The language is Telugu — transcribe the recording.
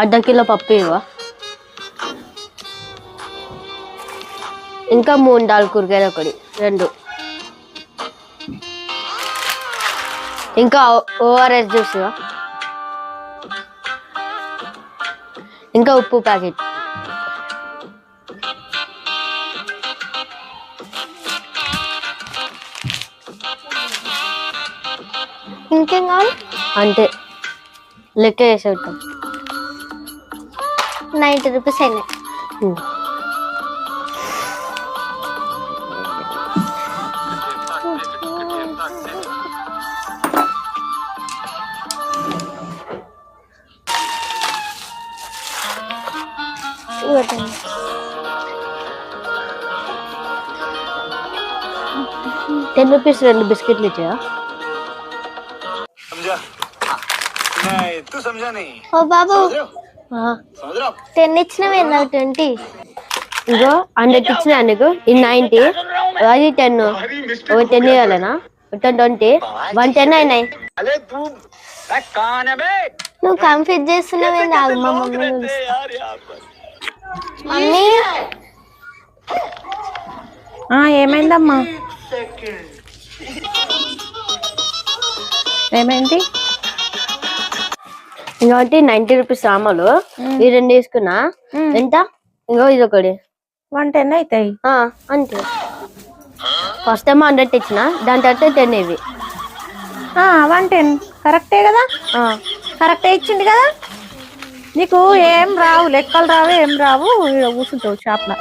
అర్ధ కిలో పప్పు ఇవ్వ. ఇంకా మూడు దాల్ కూరగాయలు ఒకటి రెండు. ఇంకా ఓఆర్ఎస్ జ్యూస్ ఇంకా ఉప్పు ప్యాకెట్. ఇంకేం కావాలి అంతే. లెక్క చేసి ఉంటాం నైంటీ రూపీస్ అయినాయి. టెన్ రూపీస్ రెండు బిస్కెట్లు ఇచ్చా समझा नहीं तू समझा नहीं ఓ బాబు समझ रहे हो समझ रहे हो టెన్ ఇచ్చినవి ఏందా ట్వంటీ ఇగో హండ్రెడ్ ఇచ్చిన నీకు ఇది నైన్టీ అది టెన్ ఒక టెన్ ఇవ్వాలనా మొత్తం ట్వంటీ వన్ టెన్ అయినాయి अरे तू मैं कौन है बे నువ్వు కన్ఫ్యూజ్ చేస్తున్నావు ఏంది ఆగు మా మమ్మీ रहते हैं यार यहाँ पर మమ్మీ ఆ, ఏమైందమ్మా ఏమైంది? ఇంకోటి నైన్టీ రూపీస్ సామాలు ఈ రెండు తీసుకున్నా ఎంత? ఇంకో ఇది ఒకటి. వన్ టెన్ అవుతాయి అంతే. ఫస్ట్ ఏమో హండ్రెడ్ ఇచ్చిన దాని తర్వాత టెన్ ఇవి. One ten. కరెక్టే కదా? కరెక్టే ఇచ్చింది కదా? నీకు ఏం రావు లెక్కలు రావు ఏం రావు కూర్చుంటావు షాప్లో.